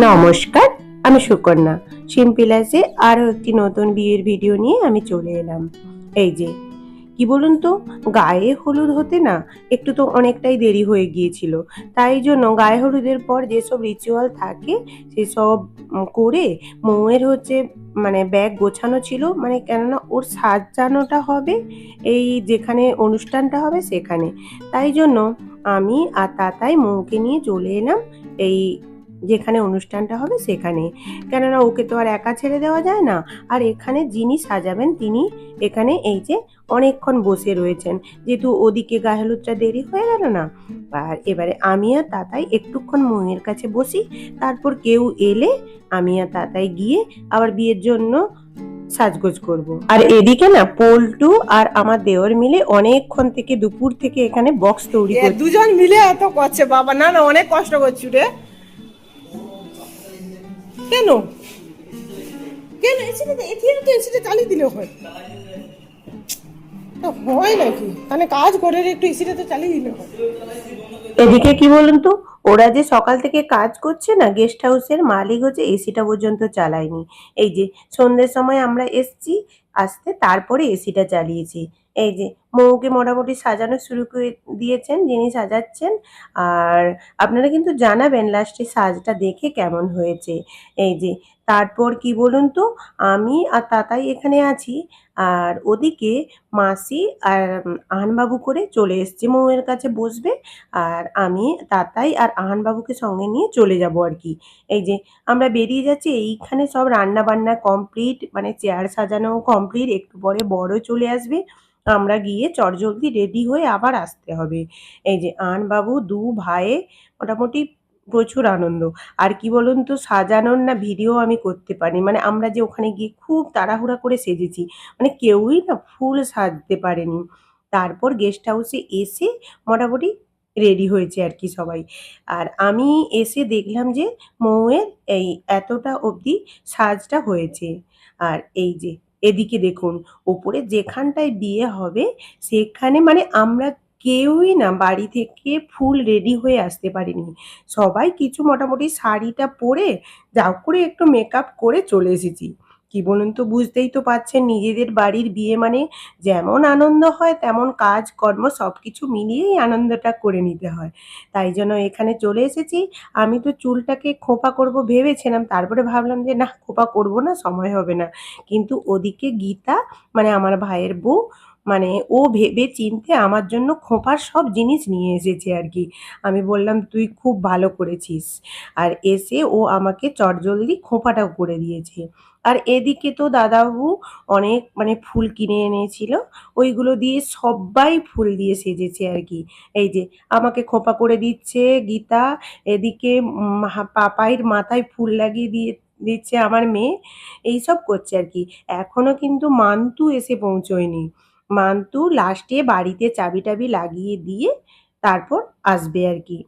নমস্কার, আমি সুকন্যা। সিম্পিলাসে আরও একটি নতুন বিয়ের ভিডিও নিয়ে আমি চলে এলাম। এই যে, কি বলুন তো, গায়ে হলুদ হতে না একটু তো অনেকটাই দেরি হয়ে গিয়েছিল। তাই জন্য গায়ে হলুদের পর যেসব রিচুয়াল থাকে, সেসব করে মৌয়ের হচ্ছে মানে ব্যাগ গোছানো ছিল মানে কেননা ওর সাজানোটা হবে, এই যেখানে অনুষ্ঠানটা হবে সেখানে। তাই জন্য আমি আর তাতাই মৌকে নিয়ে চলে এলাম এই যেখানে অনুষ্ঠানটা হবে সেখানে কেননা ওকে তো আর একা ছেড়ে দেওয়া যায় না। আর এখানে যিনি সাজাবেন তিনি এখানে এই যে অনেকক্ষণ বসে রয়েছেন। যেহেতু ওদিকে গায়ে হলুদটা দেরি হয়ে গেল না। আর এবারে আমি আর তাতাই একটুক্ষণ মৌয়ের কাছে বসি। তারপর কেউ এলে আমি আর তাতাই গিয়ে আবার বিয়ের জন্য সাজগোজ করব। আর এদিকে না পল্টু আর আমার দেওর মিলে অনেকক্ষণ থেকে দুপুর থেকে এখানে বক্স তৈরি দুজন মিলে এত করছে বাবা। না না অনেক কষ্ট করছি রে। কেন? কেন? এসিটা তো এসিটা চালিয়ে দিলে হয়। হয় নাকি? মানে কাজ করে একটু এসিটা তো চালিয়ে দিলে হয়। এদিকে কি বলুন তো, ওরা যে সকাল থেকে কাজ করছে না গেস্ট হাউসের মালিক হচ্ছে এসিটা পর্যন্ত চালায়নি। এই যে সন্ধ্যের সময় আমরা এসছি, আসতে তারপরে এসিটা চালিয়েছি। এই যে মৌকে মোটামুটি সাজানো শুরু করে দিয়েছেন, যিনি সাজাচ্ছেন। আর আপনারা কিন্তু জানাবেন লাস্টে সাজটা দেখে কেমন হয়েছে। এই যে তারপর কি বলুন তো? আমি আর তাতাই এখানে আছি। আর ওদিকে মাসি আর আহানবাবু করে চলে এসছে মৌয়ের কাছে বসবে। আর আমি, তাতাই আর আহানবাবুকে সঙ্গে নিয়ে চলে যাব আর কি। এই যে আমরা বেরিয়ে যাচ্ছি, এইখানে সব রান্না বান্না কমপ্লিট মানে চেয়ার সাজানো কমপ্লিট একটু পরে বড় চলে আসবে। আমরা গিয়ে চটজলদি রেডি হয়ে আবার আসতে হবে। এই যে আহানবাবু দু ভাইয়ে মোটামুটি প্রচুর আনন্দ। আর কি বলুন তো সাজানোর না ভিডিও আমি করতে পারি মানে আমরা যে ওখানে গিয়ে খুব তাড়াহুড়া করে সেজেছি মানে কেউই না ফুল সাজতে পারেনি। তারপর গেস্ট হাউসে এসে মোটামুটি রেডি হয়েছে আর কি সবাই। আর আমি এসে দেখলাম যে মৌয়ের এই এতটা অবধি সাজটা হয়েছে। আর এই যে, এদিকে দেখুন, ওপরে যেখানটায় বিয়ে হবে, সেখানে মানে আমরা কেউই না বাড়ি থেকে ফুল রেডি হয়ে আসতে পারিনি। সবাই কিছু মোটামুটি শাড়িটা পরে যা করে একটু মেকআপ করে চলে এসেছি। কি বলুন তো, বুঝতেই তো পাচ্ছেন নিজেদের বাড়ির বিয়ে মানে যেমন আনন্দ হয়, তেমন কাজ কর্ম সব কিছু মিলিয়েই আনন্দটা করে নিতে হয়। তাই জন্য এখানে চলে এসেছি। আমি তো চুলটাকে খোপা করব ভেবেছিলাম, তারপরে ভাবলাম যে না, খোপা করব না, সময় হবে না। কিন্তু ওদিকে গীতা মানে আমার ভাইয়ের বউ মানে ও ভেবে চিনতে আমার জন্য খোঁপার সব জিনিস নিয়ে এসেছে আর কি। আমি বললাম, তুই খুব ভালো করেছিস। আর এসে ও আমাকে চটজলদি খোঁপাটাও করে দিয়েছে। আর এদিকে তো দাদাবু অনেক মানে ফুল কিনে এনেছিল, ওইগুলো দিয়ে সবাই ফুল দিয়ে সেজেছে আর কি। এই যে, আমাকে খোপা করে দিচ্ছে গীতা, এদিকে পাপাইয়ের মাথায় ফুল লাগিয়ে দিয়ে, দিচ্ছে আমার মেয়ে, এইসব করছে আর কি। এখনও কিন্তু মান্তু এসে পৌঁছয়নি। মান্তু লাস্টে বাড়িতে চাবি টাবি লাগিয়ে দিয়ে তারপর আসবে আর কি।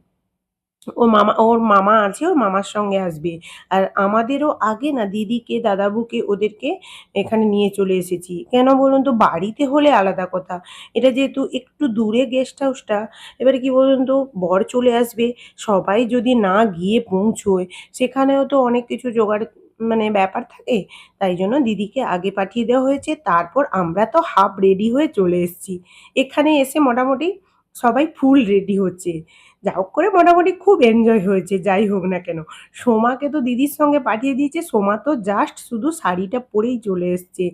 ও মামা, ওর মামা আছে, ওর মামার সঙ্গে আসবে। আর আমাদেরও আগে না দিদিকে, দাদাবুকে ওদেরকে এখানে নিয়ে চলে এসেছি। কেন বলুন তো, বাড়িতে হলে আলাদা কথা। এটা যেহেতু একটু দূরে গেস্ট হাউসটা এবারে কি বলুন তো, বর চলে আসবে। সবাই যদি না গিয়ে পৌঁছোয়, সেখানেও তো অনেক কিছু জোগাড় মানে ব্যাপার থাকে, তাই জন্য দিদিকে আগে পাঠিয়ে দেওয়া হয়েছে। তারপর আমরা তো হাফ রেডি হয়ে চলে এসেছি। এখানে এসে মোটামুটি সবাই ফুল রেডি হচ্ছে। যা হোক করে মোটামুটি খুব এনজয় হয়েছে, যাই হোক না কেন। সোমাকে তো দিদির সঙ্গে পাঠিয়ে দিয়েছে, সোমা তো জাস্ট শুধু শাড়িটা পরেই চলে এসছে।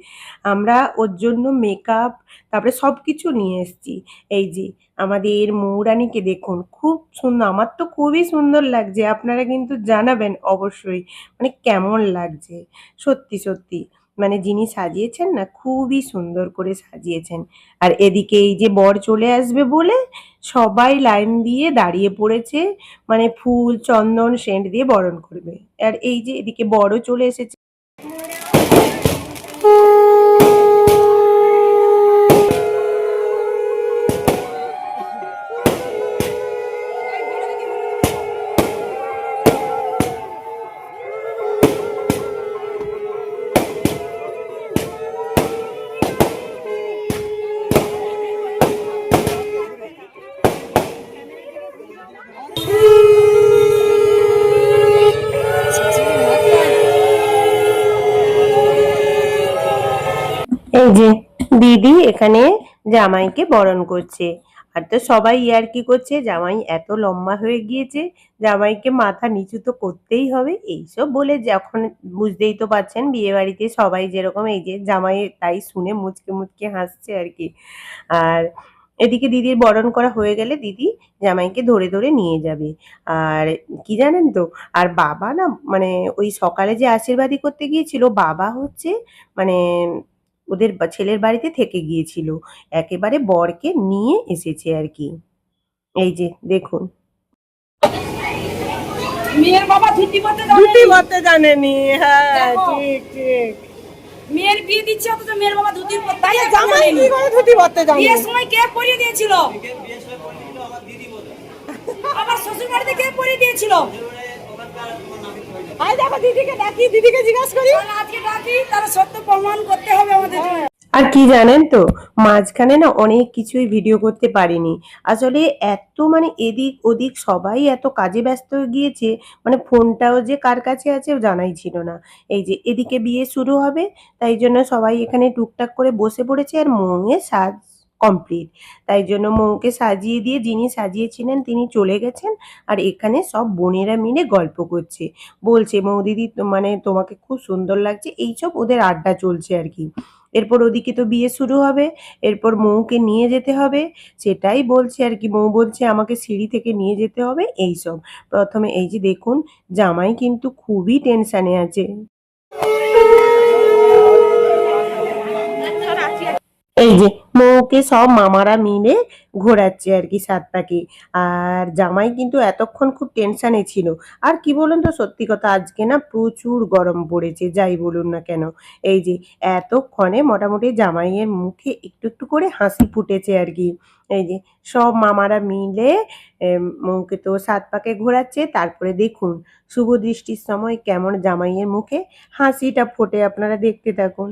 আমরা ওর জন্য মেকআপ তারপরে সব কিছু নিয়ে এসছি। এই যে, আমাদের মৌরানীকে দেখুন, খুব সুন্দর, আমার তো খুবই সুন্দর লাগছে, আপনারা কিন্তু জানাবেন অবশ্যই মানে কেমন লাগছে, সত্যি সত্যি। মানে যিনি সাজিয়েছেন না, খুবই সুন্দর করে সাজিয়েছেন। আর এদিকে এই যে বর চলে আসবে বলে সবাই লাইন দিয়ে দাঁড়িয়ে পড়েছে মানে ফুল, চন্দন, সেন্ট দিয়ে বরণ করবে। আর এই যে এদিকে বড় চলে এসেছে। যে দিদি এখানে জামাইকে বরণ করছে। আর তো সবাই ইয়ার কি করছে? জামাই এত লম্বা হয়ে গিয়েছে, জামাইকে মাথা নিচু তো করতেই হবে। এইসব বলে যখন বুঝতেই তো পারছেন বিয়ে বাড়িতে সবাই যেরকম এই যে জামাই তাই শুনে মুচকে মুচকে হাসছে আর কি। আর এদিকে দিদির বরণ করা হয়ে গেলে দিদি জামাইকে ধরে ধরে নিয়ে যাবে। আর কি জানেন তো, আর বাবা না মানে ওই সকালে যে আশীর্বাদী করতে গিয়েছিল, বাবা হচ্ছে মানে ওদের ছেলের বাড়িতে থেকে গিয়েছিল। একেবারে বরকে নিয়ে এসেছে আর কি। এই যে দেখুন। মেয়ের বাবা ধুতি জানেনি? হ্যাঁ ঠিক ঠিক। মেয়ের বিয়ে দিচ্ছে অথচ মেয়ের বাবা ধুতি জামাই কি করে ধুতি জানে? বিয়ের সময় কে পরিয়ে দিয়েছিল? আমার শ্বশুর বাড়িতে কে পরিয়ে দিয়েছিল? আই দেখো দিদিকে ডাকি দিদিকে জিজ্ঞাসা করি। আজকে ডাকি তাহলে সত্য প্রমাণ করতে হবে আমাদের। আর কি জানেন তো মাঝখানে না অনেক কিছুই ভিডিও করতে পারিনি। আসলে এত মানে এদিক ওদিক সবাই এত কাজে ব্যস্ত হয়ে গিয়েছে মানে ফোনটাও যে কার কাছে আছে জানাই ছিল না। এই যে এদিকে বিয়ে শুরু হবে তাই জন্য সবাই এখানে টুকটাক করে বসে পড়েছে আর মৌয়ে সাজ কমপ্লিট তাই জন্য মৌকে সাজিয়ে দিয়ে যিনি সাজিয়েছিলেন তিনি চলে গেছেন আর এখানে সব বোনেরা মিলে গল্প করছে। বলছে, মৌদিদি, তো- মানে তোমাকে খুব সুন্দর লাগছে। এইসব ওদের আড্ডা চলছে আর কি। এরপর ওদিকে তো বিয়ে শুরু হবে। এরপর মৌকে নিয়ে যেতে হবে। সেটাই বলছে আর কি। মৌ বলছে, আমাকে সিঁড়ি থেকে নিয়ে যেতে হবে। এই সব। প্রথমে এই যে দেখুন, জামাই কিন্তু খুবই টেনশানে আছে। এই যে মৌকে সব মামারা মিলে ঘোরাচ্ছে আর কি সাত পাকে। আর জামাই কিন্তু এতক্ষণ খুব টেনশানে ছিল। আর কি বলুন তো, সত্যি কথা আজকে না প্রচুর গরম পড়েছে, যাই বলুন না কেন। এই যে এতক্ষণে মোটামুটি জামাইয়ের মুখে একটু একটু করে হাসি ফুটেছে আর কি। এই যে সব মামারা মিলে মৌকে তো সাত পাকে ঘোরাচ্ছে। তারপরে দেখুন শুভ দৃষ্টির সময় কেমন জামাইয়ের মুখে হাসিটা ফোটে। আপনারা দেখতে থাকুন।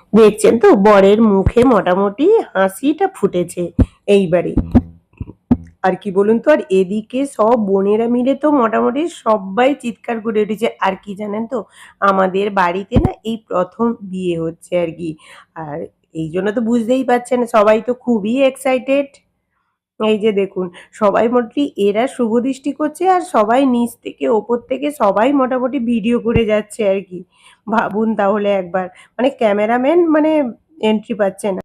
দেখছেন তো? বরের মুখে মোটামুটি হাসিটা ফুটেছে এইবারে। আর কি বলুন তো? আর এদিকে সব বোনেরা মিলে তো মোটামুটি সবাই চিৎকার করে উঠেছে। আর কি জানেন তো? আমাদের বাড়িতে না এই প্রথম বিয়ে হচ্ছে আর কি। আর এই জন্য তো বুঝতেই পারছেন, সবাই তো খুবই এক্সাইটেড এই যে দেখুন, সবাই মোটামুটি এরা শুভ দৃষ্টি করছে আর সবাই নিচ থেকে ওপর থেকে সবাই মোটামুটি ভিডিও করে যাচ্ছে আর কি। ভাবুন তাহলে একবার মানে ক্যামেরাম্যান মানে এন্ট্রি পাচ্ছে না।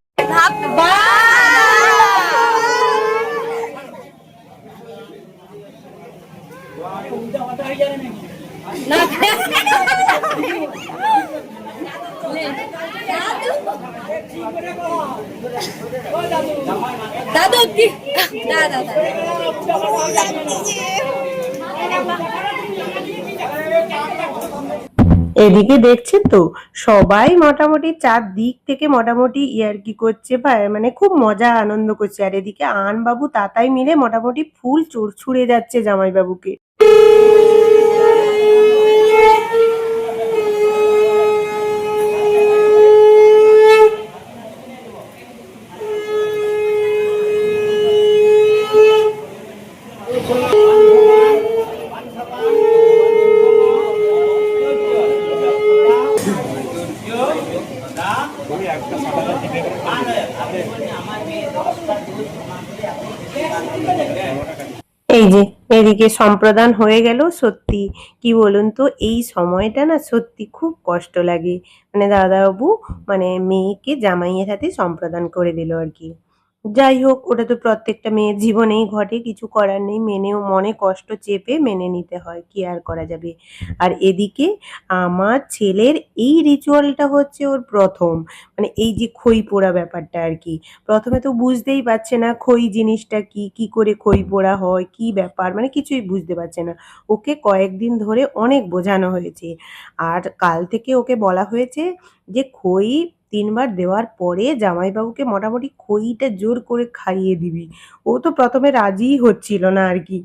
দাদু এদিকে দেখছেন তো, সবাই মোটামুটি চার দিক থেকে মোটামুটি ইয়ার্কি করছে বা মানে খুব মজা, আনন্দ করছে। আর এদিকে আনবাবু, তাতাই মিলে মোটামুটি ফুল চোর ছুড়ে যাচ্ছে জামাইবাবুকে। এই যে, এদিকে সম্প্রদান হয়ে গেল, সত্যি। কি বলুন তো, এই সময়টা না সত্যি খুব কষ্ট লাগে। মানে দাদাবাবু মানে মেয়েকে জামাইয়ের হাতে সম্প্রদান করে দিল আর কি। যাই হোক ওটা তো প্রত্যেকটা মেয়ের জীবনেই ঘটে কিছু করার নেই মেনেও মনে কষ্ট চেপে মেনে নিতে হয় কি আর করা যাবে? আর এদিকে আমার ছেলের এই রিচুয়ালটা হচ্ছে ওর প্রথম মানে এই যে খই পোড়া ব্যাপারটা আর কি। প্রথমে তো বুঝতেই পারছে না খই জিনিসটা কি কি করে খই পোড়া হয় কি ব্যাপার মানে কিছুই বুঝতে পারছে না। ওকে কয়েকদিন ধরে অনেক বোঝানো হয়েছে। আর কাল থেকে ওকে বলা হয়েছে যে খই তিনবার দেওয়ার পরে জামাইবাবুকে মোটামুটি খইটা জোর করে খাইয়ে দিবি। ও তো প্রথমে রাজিই হচ্ছিল না আর কি।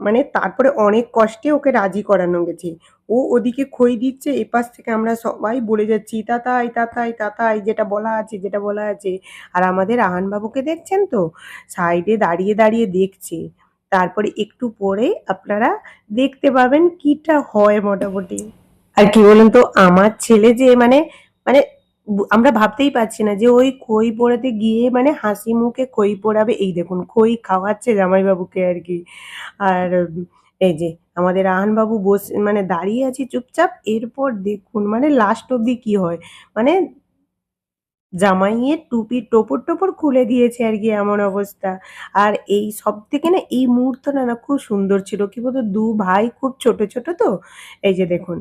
মানে তারপরে অনেক কষ্টে ওকে রাজি করানো গেছে। ও ওদিকে খই দিচ্ছে, এপাশ থেকে আমরা সবাই বলে যাচ্ছি, তাতাই তাতাই তাতাই, যেটা বলা আছে, যেটা বলা আছে। আর আমাদের আহানবাবুকে দেখছেন তো? সাইডে দাঁড়িয়ে দাঁড়িয়ে দেখছে। তারপরে একটু পরে আপনারা দেখতে পাবেন কিটা হয় মোটামুটি। আর কি বলুন তো, আমার ছেলে যে মানে মানে আমরা ভাবতেই পারছি না যে ওই খই পোড়াতে গিয়ে মানে হাসি মুখে খই পোড়াবে। এই দেখুন, খই খাওয়াচ্ছে জামাইবাবুকে আর কি। আর, এই যে আমাদের আহানবাবু বসে মানে দাঁড়িয়ে আছে চুপচাপ। এরপর দেখুন মানে লাস্ট অবধি কি হয়? মানে জামাইয়ের টুপি টোপর টোপর খুলে দিয়েছে আর কি এমন অবস্থা। আর এই সব থেকে না, এই মুহূর্তটা না খুব সুন্দর ছিল। কি বলতো, দু ভাই খুব ছোট ছোট তো? এই যে দেখুন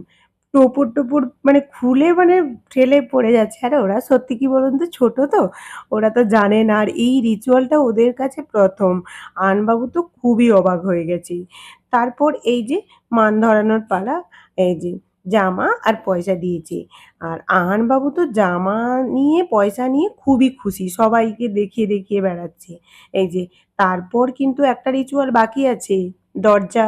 টোপর টোপর মানে খুলে মানে ঠেলে পড়ে যাচ্ছে। আর ওরা সত্যি কি বলুন তো? ছোট তো। ওরা তো জানে না। আর এই রিচুয়ালটা ওদের কাছে প্রথম। আনবাবু তো খুবই অবাক হয়ে গেছে। তারপর এই যে মান ধরানোর পালা, এই যে জামা আর পয়সা দিয়েছে। আর আহানবাবু তো জামা নিয়ে, পয়সা নিয়ে খুবই খুশি। সবাইকে দেখিয়ে দেখিয়ে বেড়াচ্ছে। এই যে তারপর কিন্তু একটা রিচুয়াল বাকি আছে। দরজা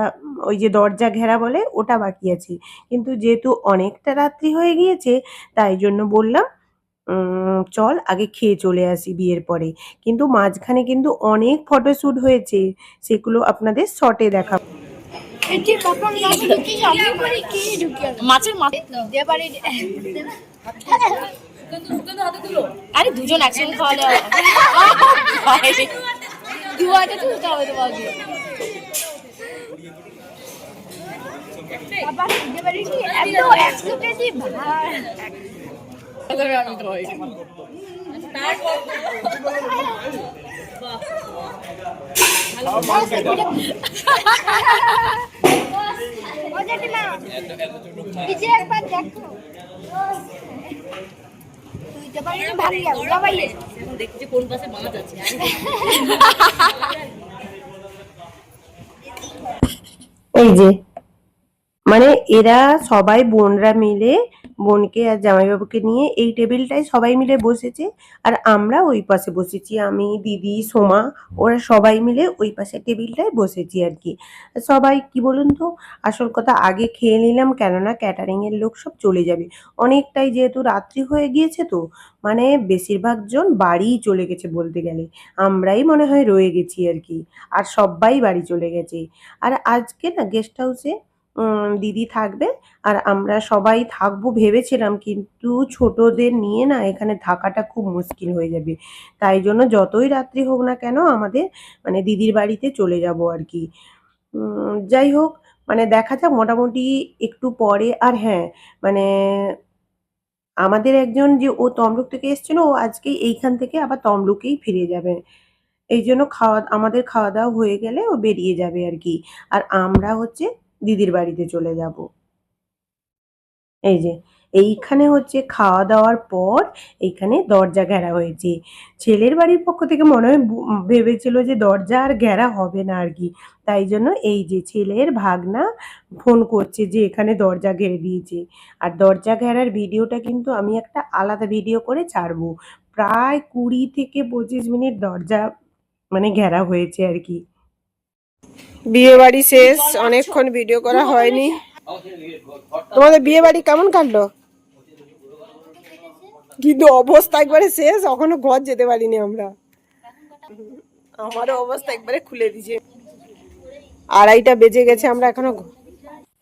ওই যে দরজা ঘেরা বলে ওটা বাকি আছে। কিন্তু যেহেতু অনেকটা রাত্রি হয়ে গিয়েছে তাই জন্য বললাম চল আগে খেয়ে চলে আসি বিয়ের পরে। কিন্তু মাঝখানে কিন্তু অনেক ফটোশ্যুট হয়েছে সেগুলো আপনাদের শর্টে দেখা মাছের আরে দুজন একসঙ্গে খাওয়ালে দু হাতে একবার দেখো তুইতে পারি ভালো যাব দেখছি কোন পাশে মাছ আছে এই যে মানে এরা সবাই বোনরা মিলে বোনকে আর জামাইবাবুকে নিয়ে এই টেবিলটায় সবাই মিলে বসেছে আর আমরা ওই পাশে বসেছি। আমি, দিদি, সোমা, ওরা সবাই মিলে ওই পাশে টেবিলটায় বসেছি আর কি। সবাই, কি বলুন তো, আসল কথা আগে খেয়ে নিলাম কেননা ক্যাটারিংয়ের লোক সব চলে যাবে। অনেকটাই যেহেতু রাত্রি হয়ে গিয়েছে তো মানে বেশিরভাগ জন বাড়িই চলে গেছে বলতে গেলে। আমরাই মনে হয় রয়ে গেছি আর কি। আর সবাই বাড়ি চলে গেছে। আর আজকে না গেস্ট হাউসে দিদি থাকবে। আর আমরা সবাই থাকব ভেবেছিলাম, কিন্তু ছোটদের নিয়ে না এখানে থাকাটা খুব মুশকিল হয়ে যাবে। তাই জন্য যতই রাত্রি হোক না কেন আমাদের মানে দিদির বাড়িতে চলে যাব আর কি। যাই হোক মানে দেখা যাক মোটামুটি একটু পরে। আর হ্যাঁ মানে আমাদের একজন যে ও তমলুক থেকে এসেছিল, ও আজকে এইখান থেকে আবার তমলুকেই ফিরে যাবে। এই জন্য খাওয়া, আমাদের খাওয়া দাওয়া হয়ে গেলে ও বেরিয়ে যাবে আর কি। আর আমরা হচ্ছে দিদির বাড়িতে চলে যাব। এই যে, এইখানে হচ্ছে খাওয়া দাওয়ার পর এইখানে দরজা ঘেরা হয়েছে। ছেলের বাড়ির পক্ষ থেকে মনে হয় ভেবেছিল যে দরজা আর ঘেরা হবে না আর কি। তাই জন্য এই যে ছেলের ভাগনা ফোন করছে যে এখানে দরজা ঘেরে দিয়েছে। আর দরজা ঘেরার ভিডিওটা কিন্তু আমি একটা আলাদা ভিডিও করে ছাড়বো। প্রায় কুড়ি থেকে পঁচিশ মিনিট দরজা মানে ঘেরা হয়েছে আর কি। বিয়ে বাড়ি শেষ, অনেকক্ষণ ভিডিও করা হয়নি। তোমাদের বিয়ে বাড়ি কেমন কাটলো? কিন্তু অবস্থা একবারে শেষ, এখনও ঘর যেতে পারিনি আমরা। আমারও অবস্থা একবারে খুলে দিছে আড়াইটা বেজে গেছে আমরা এখনও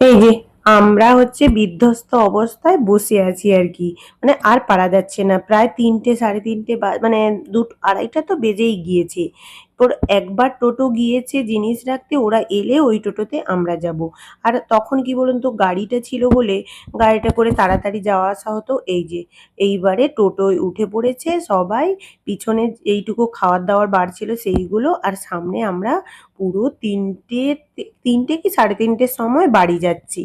এই যে, আমরা হচ্ছে বিধ্বস্ত অবস্থায় বসে আছি আর কি। মানে আর পারা যাচ্ছে না। প্রায় তিনটে, সাড়ে তিনটে মানে দুটো আড়াইটা তো বেজেই গিয়েছে। এরপর একবার টোটো গিয়েছে জিনিস রাখতে, ওরা এলে ওই টোটোতে আমরা যাব। আর তখন কি বলুন তো, গাড়িটা ছিল বলে গাড়িটা করে তাড়াতাড়ি যাওয়া আসা হতো। এই যে, এইবারে টোটোয় উঠে পড়েছে সবাই, পিছনে এইটুকু খাওয়ার দাওয়ার বার ছিল সেইগুলো, আর সামনে আমরা পুরো তিনটে তিনটে কি সাড়ে তিনটের সময় বাড়ি যাচ্ছি।